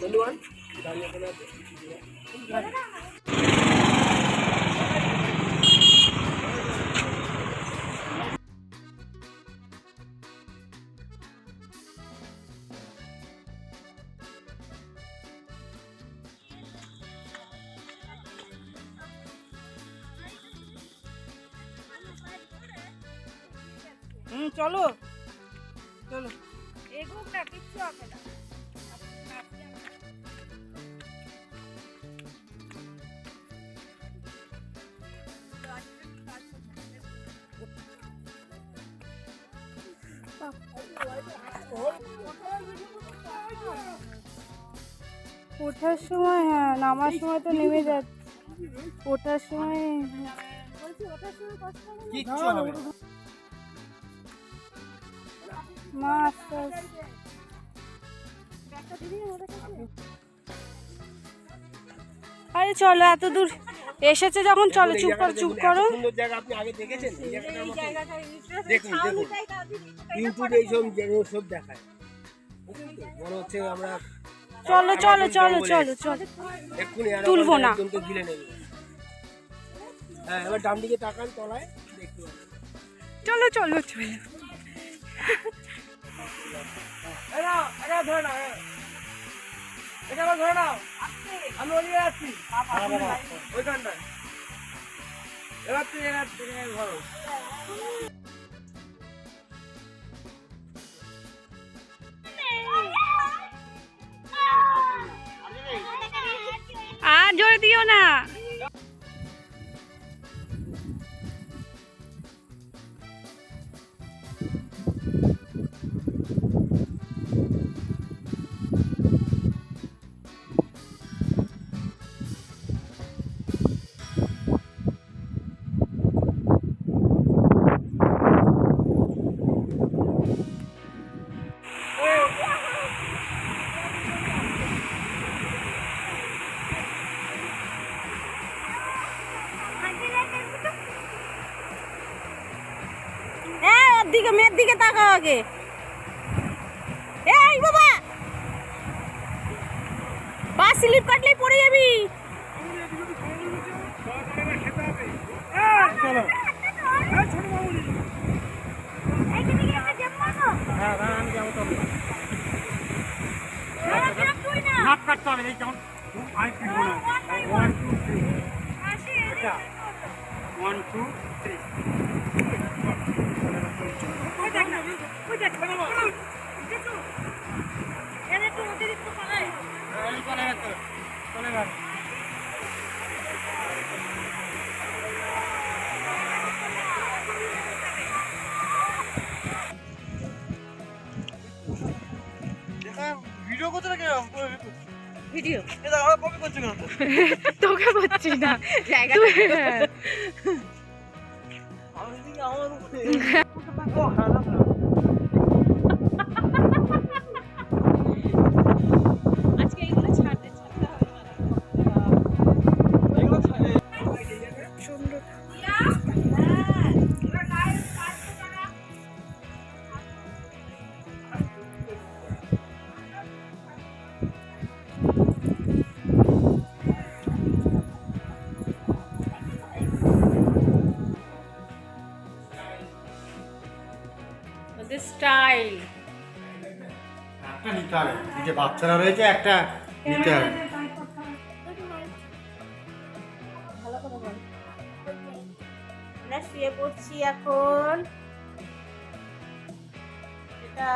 ধন্যবাদ। চলো। চলো। এগুলো কিচ্ছু হবে না। ওঠার সময় হ্যাঁ নামার সময় তো নেমে যাচ্ছে ওঠার সময়। মা আস্তে? আরে চলো এত দূর এসেছে যখন চলো চুপ করো চুপ করো। সুন্দর জায়গা আপনি আগে দেখেছেন? এই জায়গাটার এই মতো? জায়গাটায় ইন্টারেস্ট দেখুন, দেখুন। ইউটিউবে এইসব সব দেখায়। মনে হচ্ছে আমরা চলো চলো চলো চলো চলো। তুলবো না। হ্যাঁ এবার ডান দিকে তাকান তলায় দেখতে চলো চলো চলো। এরা এরা ধরে নাও এটা আবার ধরে নাও। আমি ওদিকে যাচ্ছি। ওইখানটায়। এবার তুই এবার তুই ধরো। আর জোরে দিও না। দিকে মেয়ের দিকে তাকাও আগে। এই বাবা! বা স্লিপ কাটলেই পড়ে যাবি। কাটতে হবে এই আমি ফিরবো না one two three one two three ওই দেখ না, ওই দেখ, দেখো। এর একটু অতিরিক্ত পালায়। চলে গেছে চলে গেছে ভিডিও করতে নাকি ভিডিও এটা আমরা কপি করছি কেন তোকে করছি না আমি দিকে আমার ও হ্যাঁ না আজকে স্টাইল। একটা নিতে হবে। যে বাচ্চারা রয়েছে একটা নিতে হবে। আমরা শুয়ে পড়ছি এখন। এটা